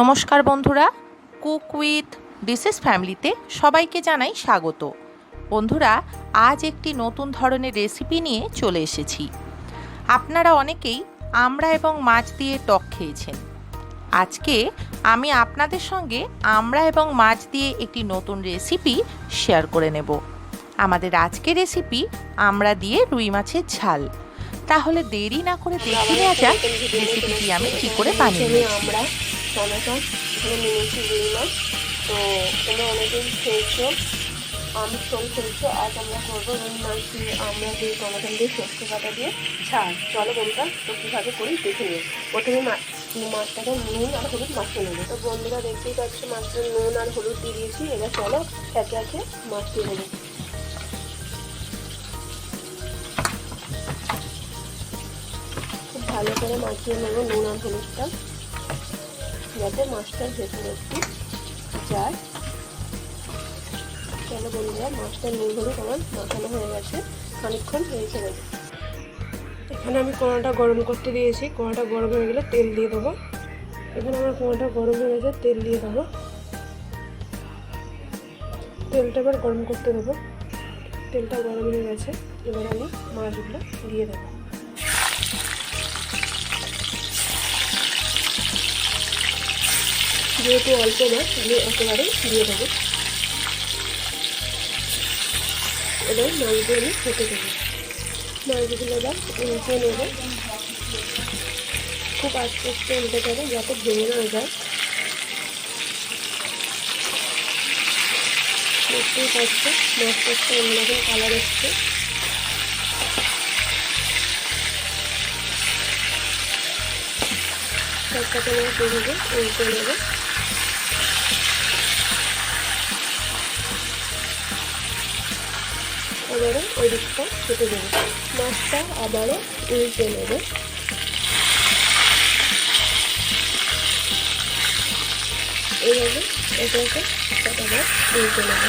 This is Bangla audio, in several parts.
নমস্কার বন্ধুরা, কুক উইথ ডিসেস ফ্যামিলিতে সবাইকে জানাই স্বাগত। বন্ধুরা, আজ একটি নতুন ধরনের রেসিপি নিয়ে চলে এসেছি। আপনারা অনেকেই আমরা এবং মাছ দিয়ে টক খেয়েছেন। আজকে আমি আপনাদের সঙ্গে আমরা এবং মাছ দিয়ে একটি নতুন রেসিপি শেয়ার করে নেব। আমাদের আজকের রেসিপি আমরা দিয়ে রুই মাছের ঝাল। তাহলে দেরি না করে দেখে নেওয়া যাক রেসিপিটি আমি কী করে বানিয়ে নিয়েছি। টমেটো এখানে নিয়েছি রুই মাছ। তো তোমরা অনেকেই খেয়েছো, আমি শোল খেয়েছো। আজ আমরা করব রুই মাছ দিয়ে আমরা দিয়ে টমেটো দিয়ে সর্ষে কাটা দিয়ে ছাড়। চলো বন্ধুরা তো কীভাবে করি, দেখে নিই প্রথমে মাছ মাছটাকে নুন আর হলুদ মাখিয়ে নেব। তো বন্ধুরা দেখতেই পাচ্ছ মাছটা নুন আর হলুদ দিয়ে দিয়েছি। এবার চলো একে একে মাখিয়ে নেব। ভালো করে মাখিয়ে নেব নুন আর হলুদটা। যাতে মাছটার ভেতরে একটু যায় চলো বন্ধুরা, মাছটা নুন হলুদ আমার মাখানো হয়ে গেছে। খানিকক্ষণ হয়েছে গেছে এখানে আমি কড়াটা গরম করতে দিয়েছি। কড়াটা গরম হয়ে গেলে তেল দিয়ে দেবো। এখানে আমার কড়াটা গরম হয়ে গেছে, তেল দিয়ে দেবো। তেলটা এবার গরম করতে দেবো। তেলটা গরম হয়ে গেছে। এবার আমি মাছগুলো দিয়ে দেবো। যেহেতু অল্প মাছ, আমি একেবারে দিয়ে দেবো। এবার মাছগুলো আমি খেতে দেবো। মাছগুলো এবার নেব। খুব আস্তে আস্তে উল্টে যাবে, যাতে ভেঙে না যায়। দেখতেই পাচ্ছি, মাছটা একটা অন্যরকম কালার এসছে। সবটাকে সেভাবে উল্টে নেব আবারও ওই দিকটা কেটে দেবো মাছটা আবারও উল্টে নেবে এইভাবে একে একে আবার উল্টে নেবে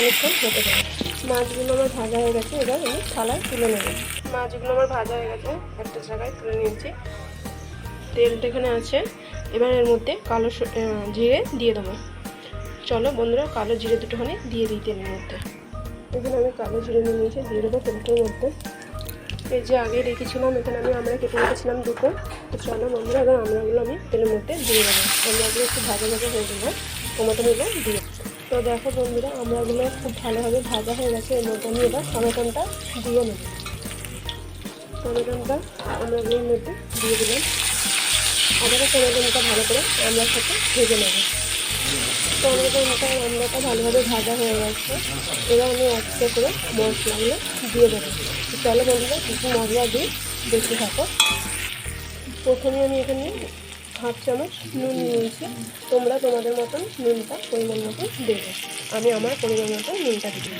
খানিকক্ষণ হতে দেবো মাছগুলো আমার ভাজা হয়ে গেছে, এবার আমি থালায় তুলে নেব। মাছগুলো আমার ভাজা হয়ে গেছে, একটা জায়গায় তুলে নিয়েছি। তেলটা এখানে আছে, এবার এর মধ্যে কালো জিরে দিয়ে দেবো। চলো বন্ধুরা, কালো জিরে দুটোখানি দিয়ে দিই তেলের মধ্যে। এখানে আমি কালো জিরে নিয়ে নিয়েছি, দিয়ে দেবো তেলটার মধ্যে। এই যে আগে রেখেছিলাম, এখানে আমি আমরা কেটে রেখেছিলাম দুটো। তো চলো বন্ধুরা, এবার আমরাগুলো আমি তেলের মধ্যে দিয়ে দেবো। আমরাগুলো একটু ভাজা ভাজা হয়ে গেলে টমেটোগুলো দিয়ে তো দেখো বন্ধুরা, আমরাগুলো খুব ভালোভাবে ভাজা হয়ে গেছে। এর মধ্যে আমি এবার টমেটোটা দিয়ে নেব। টমেটোটা আমরাগুলোর মধ্যে দিয়ে দিলাম। আবারও টমেটোটা ভালো করে আমরার সাথে ভেজে নেব। টমেটোটা আমরাটা ভালোভাবে ভাজা হয়ে গেছে। এবার আমি একটা করে মশলাগুলো দিয়ে দেবো। চলো বন্ধুরা, কিছু মশলা দিয়ে দেখতে থাকো। প্রথমে আমি এখানে হাফ চামচ নুন নিয়েছি। তোমরা তোমাদের মতন নুনটা পরিমাণ মতন দেবে। আমি আমার পরিমাণ মতন নুনটা দিই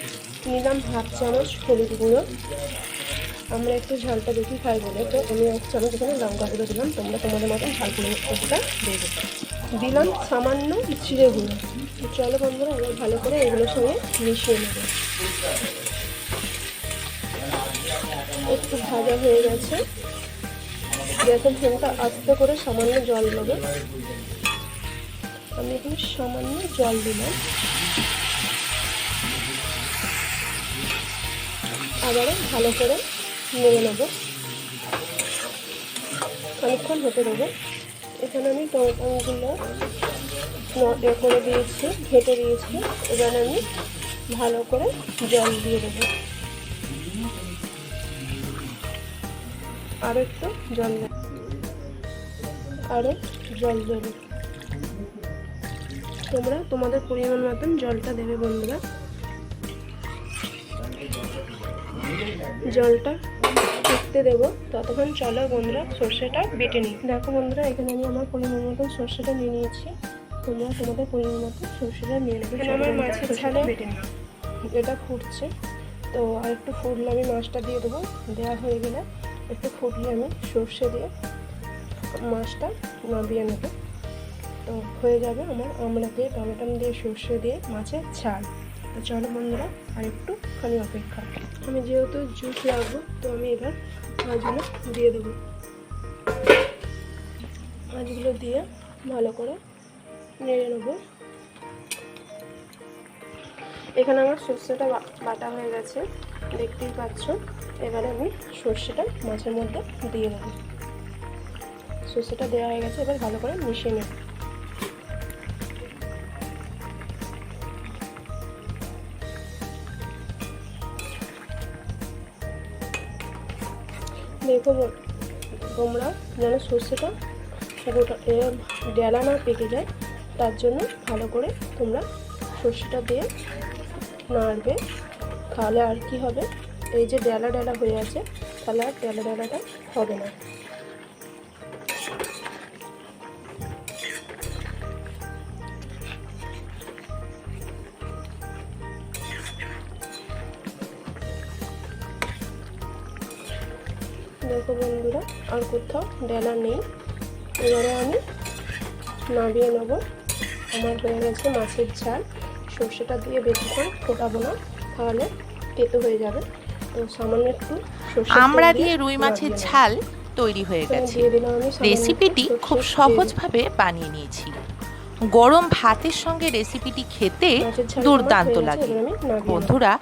নিলাম হাফ চামচ হলুদ গুঁড়ো। আমরা একটু ঝালটা বেশি খাই বলে, তো আমি এক চামচ এখানে লঙ্কা গুঁড়ো দিলাম। তোমরা তোমাদের মতন ঝাল গুঁড়োটা দেবে। দিলাম সামান্য চিড়ে গুঁড়ো। চলো বন্ধুরা, এবার ভালো করে এগুলোর সঙ্গে মিশিয়ে নেবে। একটু ভাজা হয়ে গেছে। গ্যাসের ফ্লেমটা আস্তে করে সামান্য জল দেবো আমি এখন সামান্য জল দিলাম। আবারও ভালো করে নেড়ে নেব। খানিক্ষণ হতে দেবো। এখানে আমি টমেটোগুলো এ করে দিয়েছি, ঘেটে দিয়েছি। এবার আমি ভালো করে জল দিয়ে দেবো। আরও একটু জল আরও জল দেবে। তোমরা তোমাদের পরিমাণ মতন জলটা দেবে বন্ধুরা। জলটা ফুটতে দেবো। ততক্ষণ চলো বন্ধুরা সর্ষেটা বেটে নিই। দেখো বন্ধুরা এখানে আমি আমার পরিমাণ মতন সর্ষেটা নিয়ে নিয়েছি। তোমরা তোমাদের পরিমাণ মতন সর্ষেটা নিয়ে নেবে। আমার মাছের ছালে বেটে নিই এটা ফুটছে। তো আর একটু ফুটলে আমি মাছটা দিয়ে দেবো। দেওয়া হয়ে গেলে একটু ফুটলে আমি সর্ষে দিয়ে মাছটা নামিয়ে নেব। তো হয়ে যাবে আমার আমড়া দিয়ে টমেটো দিয়ে, সর্ষে দিয়ে মাছের ঝাল। তো চলো বন্ধুরা, আর একটুখানি অপেক্ষা। আমি যেহেতু জুস লাগবো, তো আমি এবার মাছগুলো দিয়ে দেবো। মাছগুলো দিয়ে ভালো করে নেড়ে নেব। এখানে আমার সর্ষেটা বাটা হয়ে গেছে, দেখতেই পাচ্ছ। এবারে আমি সর্ষেটা মাছের মধ্যে দিয়ে দেবো। সর্ষেটা দেওয়া হয়ে গেছে, এবার ভালো করে মিশিয়ে নেব। দেখো তোমরা যেন সর্ষেটা গোটা ডেলা না পেকে যায়, তার জন্য ভালো করে তোমরা সর্ষেটা দিয়ে নাড়বে। তাহলে আর কি হবে? এই যে ডেলা ডেলা হয়ে আছে, তাহলে আর ডেলা ডেলাটা হবে না। দেখো বন্ধুরা আর কোথাও ডেলা নেই। এবারে আমি নামিয়ে নেব। আমার হয়ে গেছে মাছের ঝাল। সর্ষেটা দিয়ে বেশিক্ষণ ফোটাবো না তাহলে তেতো হয়ে যাবে। তো সামান্য একটু আমরা দিয়ে রুই মাছের ঝাল তৈরি হয়ে গেছে। রেসিপিটি খুব সহজভাবে বানিয়ে নিয়েছি। গরম ভাতের সঙ্গে রেসিপিটি খেতে দুর্দান্ত লাগে। বন্ধুরা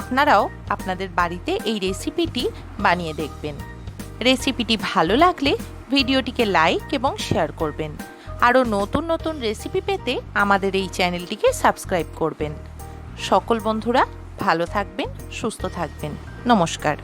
আপনারাও আপনাদের বাড়িতে এই রেসিপিটি বানিয়ে দেখবেন। রেসিপিটি ভালো লাগলে ভিডিওটিকে লাইক এবং শেয়ার করবেন। আরও নতুন নতুন রেসিপি পেতে আমাদের এই চ্যানেলটিকে সাবস্ক্রাইব করবেন। সকল বন্ধুরা ভালো থাকবেন, সুস্থ থাকবেন। নমস্কার।